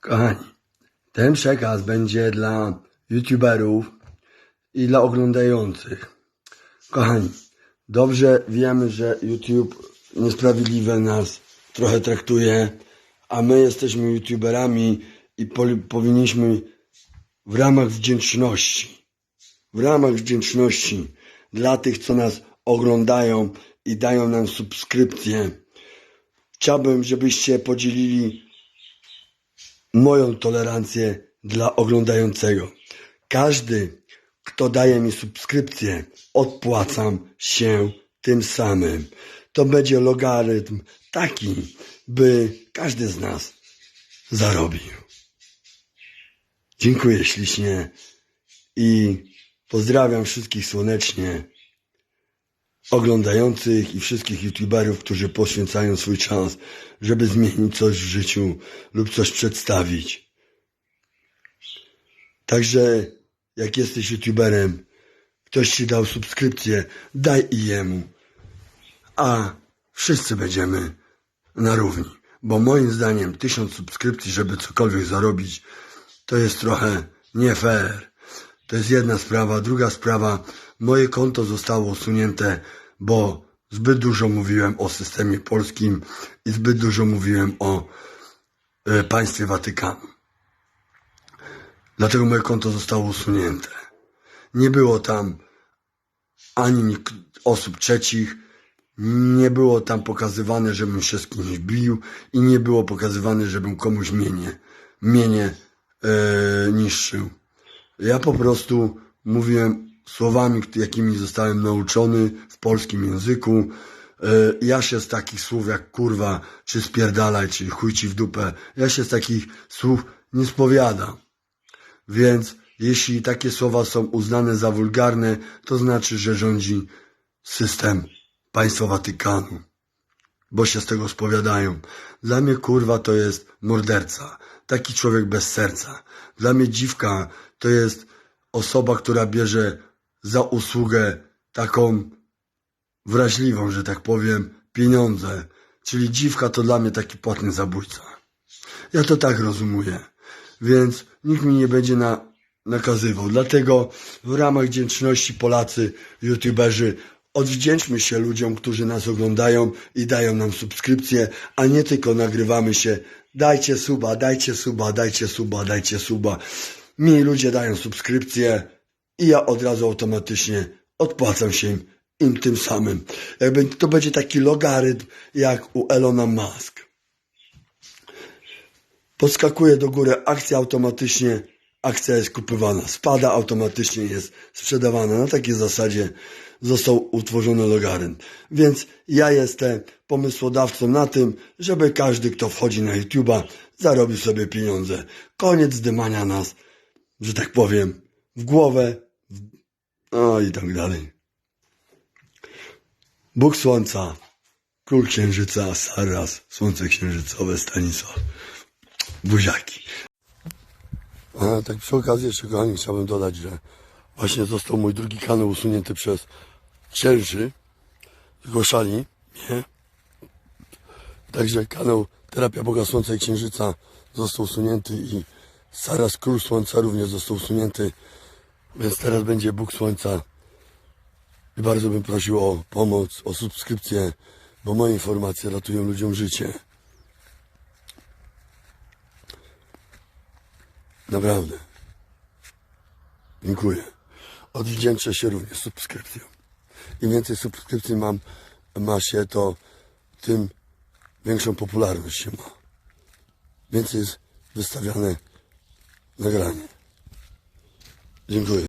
Kochani, ten przekaz będzie dla youtuberów i dla oglądających. Kochani, dobrze wiemy, że YouTube niesprawiedliwie nas trochę traktuje, a my jesteśmy youtuberami i powinniśmy w ramach wdzięczności, w ramach wdzięczności dla tych, co nas oglądają i dają nam subskrypcje, chciałbym, żebyście podzielili moją tolerancję dla oglądającego. Każdy, kto daje mi subskrypcję, odpłacam się tym samym. To będzie logarytm taki, by każdy z nas zarobił. Dziękuję ślicznie i pozdrawiam wszystkich słonecznie oglądających i wszystkich youtuberów, którzy poświęcają swój czas, żeby zmienić coś w życiu lub coś przedstawić. Także jak jesteś youtuberem, ktoś ci dał subskrypcję, daj i jemu. A wszyscy będziemy na równi. Bo moim zdaniem tysiąc subskrypcji, żeby cokolwiek zarobić, to jest trochę nie fair. To jest jedna sprawa. Druga sprawa, moje konto zostało usunięte, bo zbyt dużo mówiłem o systemie polskim i zbyt dużo mówiłem o e, państwie Watykanu. Dlatego moje konto zostało usunięte. Nie było tam ani osób trzecich, nie było tam pokazywane, żebym się z kimś bił i nie było pokazywane, żebym komuś mienie, mienie e, niszczył. Ja po prostu mówiłem słowami, jakimi zostałem nauczony w polskim języku. E, Ja się z takich słów jak kurwa, czy spierdalaj, czy chuj ci w dupę, ja się z takich słów nie spowiadam. Więc jeśli takie słowa są uznane za wulgarne, to znaczy, że rządzi system państwa Watykanu, bo się z tego spowiadają. Dla mnie kurwa to jest morderca, taki człowiek bez serca. Dla mnie dziwka to jest osoba, która bierze za usługę taką wrażliwą, że tak powiem, pieniądze. Czyli dziwka to dla mnie taki płatny zabójca. Ja to tak rozumuję. Więc nikt mi nie będzie na, nakazywał. Dlatego w ramach wdzięczności Polacy, youtuberzy, odwdzięczmy się ludziom, którzy nas oglądają i dają nam subskrypcję, a nie tylko nagrywamy się. Dajcie suba, dajcie suba, dajcie suba, dajcie suba. Mi ludzie dają subskrypcję i ja od razu automatycznie odpłacam się im, im tym samym. Jakby to będzie taki logarytm jak u Elona Musk podskakuje do góry, akcja automatycznie, akcja jest kupywana, spada automatycznie, jest sprzedawana. Na takiej zasadzie został utworzony logarytm. Więc ja jestem pomysłodawcą na tym, żeby każdy, kto wchodzi na YouTube'a, zarobił sobie pieniądze. Koniec zdymania nas, że tak powiem, w głowę, w... no i tak dalej. Bóg Słońca, Król Księżyca, Saras, Słońce Księżycowe, Stanisław. Buziaki. A tak przy okazji jeszcze kochani chciałbym dodać, że właśnie został mój drugi kanał usunięty przez księży. Zgłaszali mnie. Także kanał Terapia Boga Słońca i Księżyca został usunięty i Saras Król Słońca również został usunięty. Więc teraz będzie Bóg Słońca. I bardzo bym prosił o pomoc, o subskrypcję, bo moje informacje ratują ludziom życie. Naprawdę. Dziękuję. Odwdzięczę się również subskrypcją. Im więcej subskrypcji mam, ma się, to tym większą popularność się ma. Więcej jest wystawiane nagranie. Dziękuję.